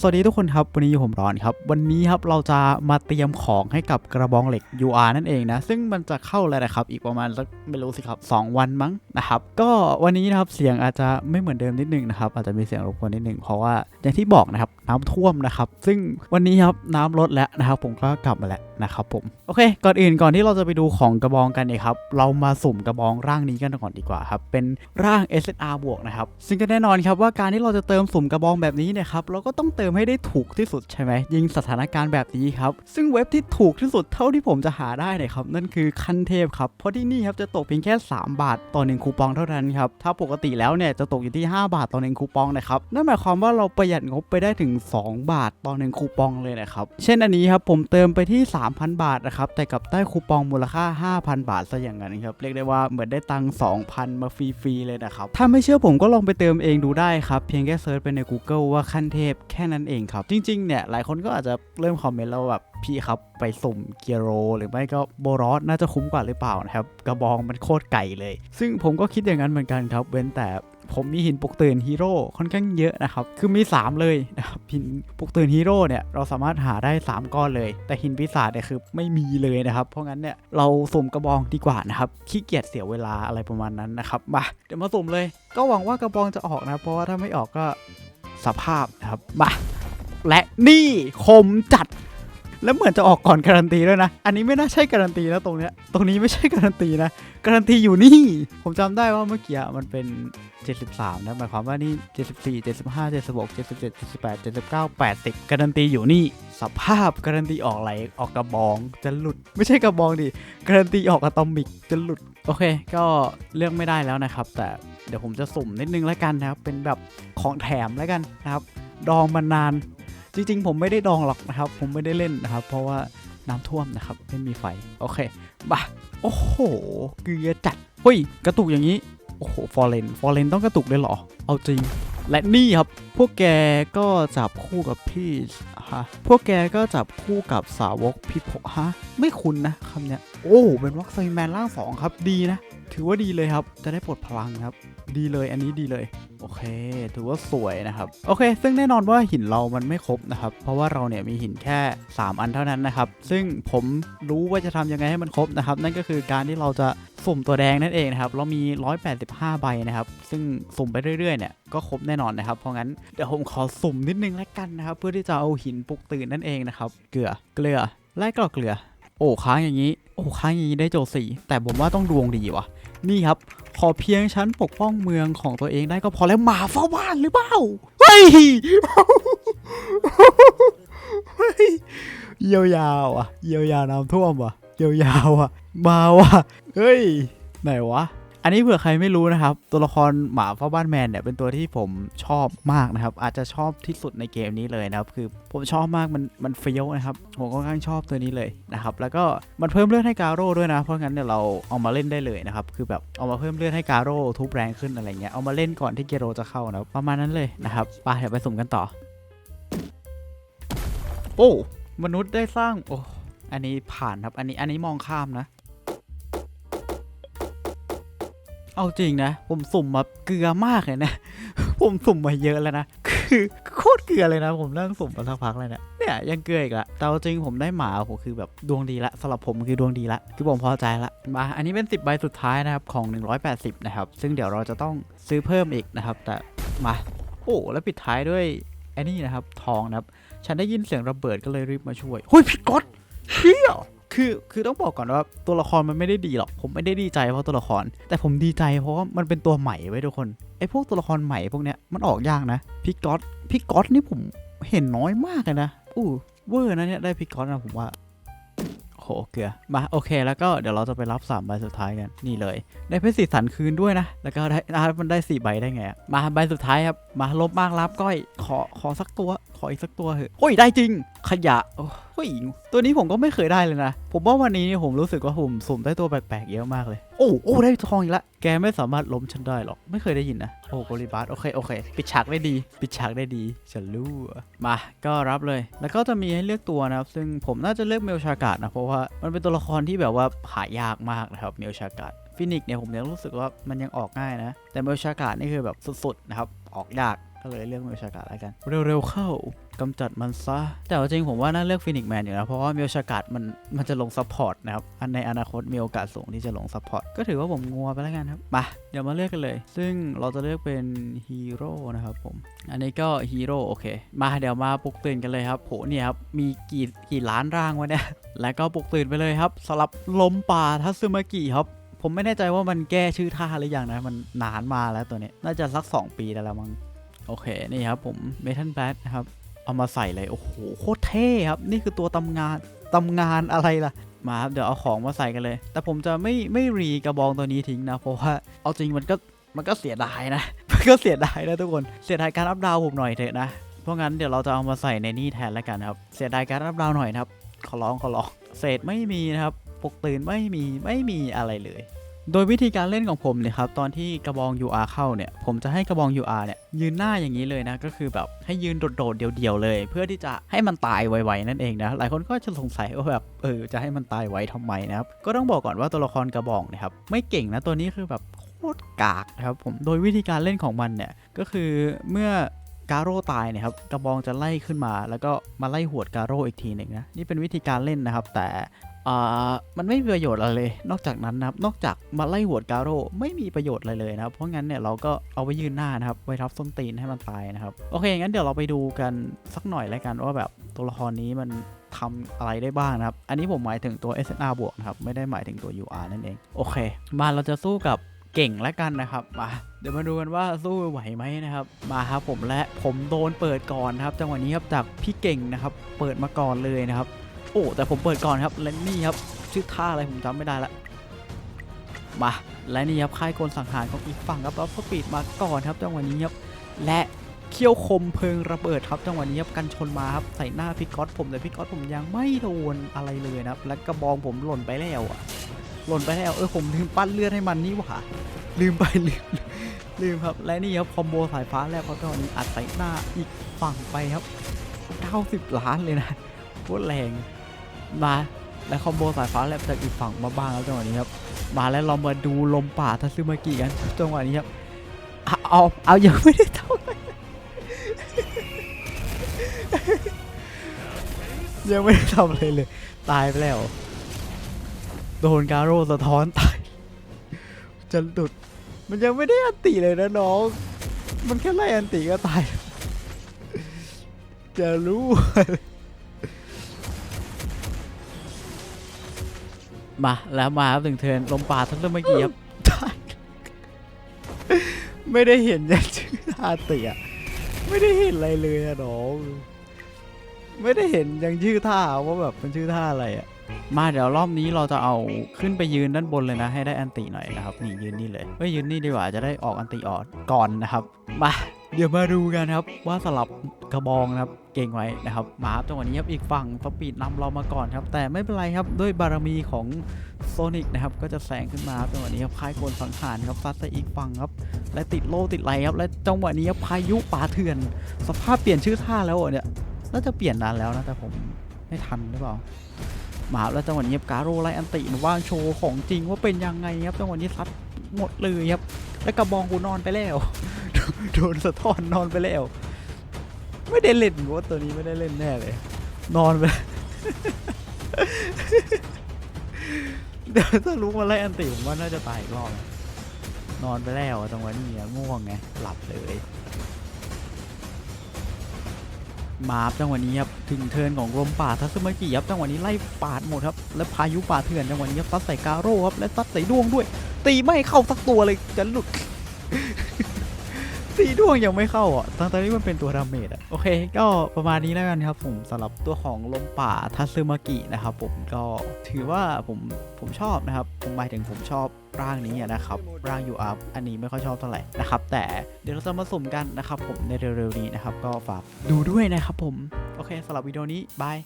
สวัสดีทุกคนครับ วันนี้อยู่ผมร้อนครับ วันนี้ครับเราจะมาเตรียมของให้กับกระบองเหล็ก UR นั่นเองนะ ซึ่งมันจะเข้าแล้วนะครับ อีกประมาณสักไม่รู้สิครับ 2 วันมั้งนะครับ ก็วันนี้นะครับเสียงอาจจะไม่เหมือนเดิมนิดนึงนะครับอาจจะมีเสียงรบกวนนิดนึงเพราะว่าอย่างที่บอกนะครับน้ำท่วมนะครับ ซึ่งวันนี้ครับน้ำลดแล้วนะครับ ผมก็กลับมาแล้วนะครับผมโอเค ก่อนอื่นก่อนที่เราจะไปดูของกระบองกันเนี่ยครับเรามาสุ่มกระบองร่างนี้กันก่อนดีกว่าครับเป็นร่าง SSR บวกนะครับซึ่งก็แน่นอนครับว่าการที่เราจะเติมสุ่มกระบองแบบนี้เนี่ยครับเราก็ต้องเติมให้ได้ถูกที่สุดใช่ไหมยิงสถานการณ์แบบนี้ครับ ซึ่งเว็บที่ถูกที่สุดเท่าที่ผมจะหาได้เนี่ยครับ นั่นคือคันเทพครับ เพราะที่นี่ครับจะตกเพียงแค่ 3 บาทต่อ1คูปองเท่านั้นครับ ถ้าปกติแล้วเนี่ยจะตกอยู่ที่ 5 บาทต่อ1คูปองนะครับ นั่นหมายความว่าเราประหยัดงบไปได้ถึง 2 บาทต่อ1คูปองเลยนะครับ เช่นอันนี้ครับผมเติมไปที่ 3,000 บาทนะครับแต่กับได้คูปองมูลค่า 5,000 บาทซะอย่างนั้นครับ เรียกได้ว่าเหมือนได้ตังค์2,000 มาฟรีๆเลยนะครับ ถ้าไม่เชื่อผมก็ลองไปเติมเองดูได้ครับ เพียงแค่เซิร์ชไปใน Google ว่าขั้นเทพแค่นั้นเองครับ จริงๆเนี่ยหลายคนก็อาจจะเริ่มคอมเมนต์แล้วแบบพี่ครับไปสุ่มเกียโร หรือไม่ก็โบรอสน่าจะคุ้มกว่าหรือเปล่านะครับ กระบองมันโคตรไก่เลย ซึ่งผมก็คิดอย่างนั้นเหมือนกันครับ เว้นแต่ผมมีหินปลุกตื่นฮีโร่ค่อนข้างเยอะนะครับ คือมี 3 เลยนะครับหินปลุกตื่นฮีโร่เนี่ยเราสามารถหาได้ 3 ก้อนเลย แต่หินปีศาจเนี่ยคือไม่มีเลยนะครับ เพราะงั้นเนี่ยเราสุ่มกระบองดีกว่านะครับขี้เกียจเสียเวลาอะไรประมาณนั้นนะครับมาเดี๋ยวมาสุ่มเลย ก็หวังว่ากระบองจะออกนะ เพราะว่าถ้าไม่ออกก็สภาพนะครับมา และนี่คมจัด แล้วเหมือนจะออกก่อนการันตีด้วยนะ อันนี้ไม่น่าใช่การันตีนะตรงเนี้ย ตรงนี้ไม่ใช่การันตีนะ การันตีอยู่นี่ ผมจำได้ว่าเมื่อกี้มันเป็น 73 นะ หมายความว่านี่ 74 75 76 77 78 79 80 การันตีอยู่นี่ สภาพการันตีออกอะไรออกกระบองจะหลุด ไม่ใช่กระบองดิ การันตีออกอะตอมิกจะหลุด โอเค ก็เลือกไม่ได้แล้วนะครับ แต่เดี๋ยวผมจะสุ่มนิดนึงแล้วกันนะครับ เป็นแบบของแถมแล้วกันนะครับ ดองมานาน จริงๆ ผมไม่ได้ดองหรอกนะครับ ผมไม่ได้เล่นนะครับ เพราะว่าน้ำท่วมนะครับ ไม่มีไฟ โอเคบ่ะโอ้โห เกลือจัดเฮ้ย กระตุกอย่างนี้ โอ้โห ฟอร์เรน ฟอร์เรนต้องกระตุกด้วยเหรอ เอาจริง และนี่ครับ พวกแกก็จับคู่กับพี่ฮะ พวกแกก็จับคู่กับสาวกพี่พฮะ ไม่คุ้นนะคำเนี้ย โอ้เป็นวัคซีนแมนร่างสองครับ ดีนะ ถือว่าดีเลยครับ จะได้ปลดพลังครับ ดีเลย อันนี้ดีเลย โอเค ถือว่าสวยนะครับ โอเค ซึ่งแน่นอนว่าหินเรามันไม่ครบนะครับ เพราะว่าเราเนี่ยมีหินแค่ 3 อันเท่านั้นนะครับ ซึ่งผมรู้ว่าจะทำยังไงให้มันครบนะครับ นั่นก็คือการที่เราจะสุ่มตัวแดงนั่นเองนะครับ เรามี 185 ใบนะครับ ซึ่งสุ่มไปเรื่อยๆ เนี่ย ก็ครบแน่นอนนะครับ เพราะงั้นเดี๋ยวผมขอสุ่มนิดนึงแล้วกันนะครับ เพื่อที่จะเอาหินปลุกตื่นนั่นเองนะครับ เกลือ เกลือ ไล่กรอกเกลือ โอ้ค้างอย่างนี้ โอ้ค้างอย่างนี้ได้โจสี่แต่ผมว่าต้องดวงดีว่ะ นี่ครับ ขอเพียงฉันปกป้องเมืองของตัวเองได้ก็พอแล้วหมาเฝ้าบ้านหรือเปล่า เฮ้ยเฮ้ยเยียวยาวอะเยียวยาน้ำท่วมว่ะเยียวยาวอะมาว่ะเฮ้ย ไหนวะ อันนี้เผื่อใครไม่รู้นะครับ ตัวละครหมาเฝ้าบ้านแมนเนี่ยเป็นตัวที่ผมชอบมากนะครับ อาจจะชอบที่สุดในเกมนี้เลยนะครับ คือผมชอบมากมันมันเฟี้ยวนะครับผมก็ค่อนข้างชอบตัวนี้เลยนะครับ แล้วก็มันเพิ่มเลือดให้กาโร่ด้วยนะ เพราะงั้นเนี่ยเราเอามาเล่นได้เลยนะครับ คือแบบเอามาเพิ่มเลือดให้กาโร่ทุบแรงขึ้นอะไรเงี้ย เอามาเล่นก่อนที่เกโรจะเข้านะประมาณนั้นเลยนะครับไปเดี๋ยวไปสุ่มกันต่อ โอ้ มนุษย์ได้สร้างโอ้อันนี้ผ่านครับ อันนี้อันนี้มองข้ามนะ เอาจริงนะ ผมสุ่มมาเกลือมากเลยนะ ผมสุ่มมาเยอะแล้วนะ คือโคตรเกลือเลยนะ ผมนั่งสุ่มมาสักพักเลยเนี่ยเนี่ยยังเกลืออีกละแต่เอาจริงผมได้หมาผมคือแบบดวงดีละสำหรับผมคือดวงดีละคือผมพอใจละมาอันนี้เป็น 10 ใบสุดท้ายนะครับของ 180 นะครับ ซึ่งเดี๋ยวเราจะต้องซื้อเพิ่มอีกนะครับ แต่มาโอ้แล้วปิดท้ายด้วยไอ้นี่นะครับ ทองนะครับ ฉันได้ยินเสียงระเบิดก็เลยรีบมาช่วยเฮ้ยพี่ก๊อตเชี่ย คือคือต้องบอกก่อนว่าตัวละครมันไม่ได้ดีหรอก ผมไม่ได้ดีใจเพราะตัวละคร แต่ผมดีใจเพราะว่ามันเป็นตัวใหม่ไว้ทุกคนไอ้พวกตัวละครใหม่พวกเนี้ยมันออกยากนะพี่ก๊อตพี่ก๊อตนี่ผมเห็นน้อยมากเลยนะอู้เวอร์นะเนี่ยได้พี่ก๊อตนะผมว่าโหเกลือมาโอเค แล้วก็เดี๋ยวเราจะไปรับ3ใบสุดท้ายกันนี่เลย ได้เพชรสีสันคืนด้วยนะ แล้วก็ได้มันได้4ใบได้ไงอะมาใบสุดท้ายครับ มาลบมากรับก้อย ขอขอสักตัว ขออีกสักตัวเถอะโอ้ยได้จริง ขยะโอ้ยตัวนี้ผมก็ไม่เคยได้เลยนะ ผมว่าวันนี้เนี่ยผมรู้สึกว่าผมสุ่มได้ตัวแปลกๆเยอะมากเลย โอ้โอ้ได้ทองอีกละแกไม่สามารถล้มฉันได้หรอกไม่เคยได้ยินนะโอ้โกลิบาสโอเคโอเค ปิดฉากได้ดี ปิดฉากได้ดีฉันรู้มาก็รับเลย แล้วก็จะมีให้เลือกตัวนะครับ ซึ่งผมน่าจะเลือกเมลชากาดนะเพราะว่ามันเป็นตัวละครที่แบบว่าหายากมากนะครับเมลชากาดฟินิกเนี่ยผมยังรู้สึกว่ามันยังออกง่ายนะ แต่เมลชากาดนี่คือแบบสุดๆนะครับ ออกยากก็เลยเลือกเมลชากาแล้วกัน เร็วๆเข้ากำจัดมันซะ แต่เอาจริงผมว่าน่าเลือกฟินิกแมนอยู่นะ เพราะว่าเมลชากามันมันจะลงซัพพอร์ตนะครับ อันในอนาคตมีโอกาสสูงที่จะลงซัพพอร์ต ก็ถือว่าผมงัวไปแล้วกันครับ มา เดี๋ยวมาเลือกกันเลย ซึ่งเราจะเลือกเป็นฮีโร่นะครับผม อันนี้ก็ฮีโร่โอเค มาเดี๋ยวมาปลุกตื่นกันเลยครับโหเนี่ยครับ มีกี่กี่ล้านร่างวะเนี่ย แล้วก็ปลุกตื่นไปเลยครับสลับลมป่าทัซึมากิครับ ผมไม่แน่ใจว่ามันแก้ชื่อท่าหรือยังนะ มันนานมาแล้วตัวนี้ น่าจะสัก 2 ปีแล้วละมั้งโอเค นี่ครับผมเมทัลแบทนะครับ เอามาใส่เลย โอ้โห โคตรเท่ครับ นี่คือตัวตำงานตำงานอะไรล่ะ มาครับ เดี๋ยวเอาของมาใส่กันเลย แต่ผมจะไม่ไม่รีกระบองตัวนี้ทิ้งนะ เพราะว่าเอาจริงมันก็มันก็เสียดายนะ มันก็เสียดายนะทุกคน เสียดายการอัพดาวผมหน่อยเถอะนะ เพราะงั้นเดี๋ยวเราจะเอามาใส่ในนี่แทนแล้วกันครับ เสียดายการอัพดาวหน่อยนะครับ ขอร้องขอร้อง เศษไม่มีนะครับ ปลุกตื่นไม่มีไม่มีอะไรเลย โดยวิธีการเล่นของผมเนี่ยครับตอนที่กระบอง UR เข้าเนี่ยผมจะให้กระบอง UR เนี่ยยืนหน้าอย่างนี้เลยนะก็คือแบบให้ยืนโดดๆเดี่ยวๆเลย เพื่อที่จะให้มันตายไวๆนั่นเองนะหลายคนก็จะสงสัยว่าแบบเออจะให้มันตายไวทำไมนะครับก็ต้องบอกก่อนว่าตัวละครกระบองเนะครับไม่เก่งนะตัวนี้คือแบบโคตรกากนะครับผม โดยวิธีการเล่นของมันเนี่ย ก็คือเมื่อ กาโร่ตายเนี่ยครับกระบองจะไล่ขึ้นมา แล้วก็มาไล่หวดกาโร่อีกทีหนึ่งนะนี่เป็นวิธีการเล่นนะครับ แต่อ่ามันไม่มีประโยชน์อะไรเลย นอกจากนั้นนะครับ นอกจากมาไล่หวดกาโร่ไม่มีประโยชน์อะไรเลยนะครับ เพราะงั้นเนี่ยเราก็เอาไว้ยืนหน้านะครับ ไว้ทับส้นตีนให้มันตายนะครับ โอเค งั้นเดี๋ยวเราไปดูกันสักหน่อยแล้วกันว่าแบบตัวละครนี้มันทำอะไรได้บ้างนะครับ อันนี้ผมหมายถึงตัว SNR บวกนะครับ ไม่ได้หมายถึงตัว UR นั่นเอง โอเค มาเราจะสู้กับ เก่งแล้วกันนะครับมาเดี๋ยวมาดูกันว่าสู้ไหวไหมนะครับ มาครับผมและผมโดนเปิดก่อนนะครับ จังหวะนี้ครับจากพี่เก่งนะครับ เปิดมาก่อนเลยนะครับ โอ้แต่ผมเปิดก่อนครับและนี่ครับชื่อท่าอะไรผมจำไม่ได้ละมาและนี่ครับค่ายกลสังหารของอีกฝั่งครับแล้วก็ปีดมาก่อนครับจังหวะนี้ครับและเขี้ยวคมเพลิงระเบิดครับจังหวะนี้ครับกันชนมาครับใส่หน้าพี่ก๊อตผมแต่พี่ก๊อตผมยังไม่โดนอะไรเลยนะครับ และกระบองผมหล่นไปแล้วอะ หล่นไปแล้วเออผมลืมปั้นเลือดให้มันนี่หว่าลืมไปลืมลืมครับและนี่ครับคอมโบสายฟ้าแล้วเขาตอนนี้อัดใส่หน้าอีกฝั่งไปครับ 90 ล้านเลยนะโคตรแรงมาและคอมโบสายฟ้าแลบจากอีกฝั่งมาบ้างแล้วจังหวะนี้ครับมาแล้วเรามาดูลมป่าทัซึมากิกันจังหวะนี้ครับเอาเอายังไม่ได้ทำอะไรยังไม่ได้ทำอะไรเลย ตายไปแล้ว โดนการโร่สะท้อนตาย จะหลุด มันยังไม่ได้อันติเลยนะน้อง มันแค่ไล่อันติก็ตาย จะรู้ มาแล้วมาครับถึงเทิร์นลมป่าทั้งเมื่อกี้ครับตายไม่ได้เห็นยังชื่ออาเตียไม่ได้เห็นอะไรเลยอะน้อง ไม่ได้เห็นยังชื่อท่าว่าแบบมันชื่อท่าอะไรอะมาเดี๋ยวรอบนี้เราจะเอาขึ้นไปยืนด้านบนเลยนะ ให้ได้อันติหน่อยนะครับนี่ยืนนี่เลยเฮ้ยยืนนี่ดีกว่าจะได้ออกอันติออกก่อนนะครับมาเดี๋ยวมาดูกันครับว่าสลับกระบองนะครับเก่งไว้นะครับมาครับจังหวะนี้ครับอีกฝั่งสปีดนำเรามาก่อนครับ แต่ไม่เป็นไรครับด้วยบารมีของโซนิกนะครับก็จะแซงขึ้นมาครับจังหวะนี้ครับค่ายโกลสังหารครับซัดใส่อีกฝั่งครับ และติดโลติดไหลครับและจังหวะนี้ครับพายุป่าเถื่อน สภาพเปลี่ยนชื่อท่าแล้วเนี่ย น่าจะเปลี่ยนนานแล้วนะ แต่ผมไม่ทันหรือเปล่า มาแล้วจังหวะนี้ครับการโรไลอันติมาว่างโชว์ของจริงว่าเป็นยังไงครับจังหวะนี้ซัดหมดเลยครับ แล้วกระบองกูนอนไปแล้ว โดนสะท้อนนอนไปแล้ว ไม่ได้เล่นว่าตัวนี้ไม่ได้เล่นแน่เลย นอนไปเดี๋ยวถ้ารู้มาไล่อันติผมว่าน่าจะตายอีกรอบ นอนไปแล้วจังหวะนี้ง่วงไงหลับเลย มาบจังหวะนี้ครับถึงเทินของลมป่าทัศมกิครับจังหวะนี้ไล่ปาดหมดครับและพายุป่าเถื่อนจังหวะนี้ครับซัดใส่กาโร่ครับและซัดใส่ดวงด้วย ตีไม่เข้าสักตัวเลยจะหลุด ดวงยังไม่เข้าอะทั้งๆที่มันเป็นตัวดาเมจอะ โอเค ก็ประมาณนี้แล้วกันครับผมสำหรับตัวของลมป่าทัซึมากินะครับผมก็ถือว่าผมผมชอบนะครับ ผมหมายถึงผมชอบร่างนี้นะครับ ร่างยูอัพอันนี้ไม่ค่อยชอบเท่าไหร่นะครับ แต่เดี๋ยวเราจะมาสุ่มกันนะครับผมในเร็วๆนี้นะครับ ก็ฝากดูด้วยนะครับผม โอเคสำหรับวิดีโอนี้บาย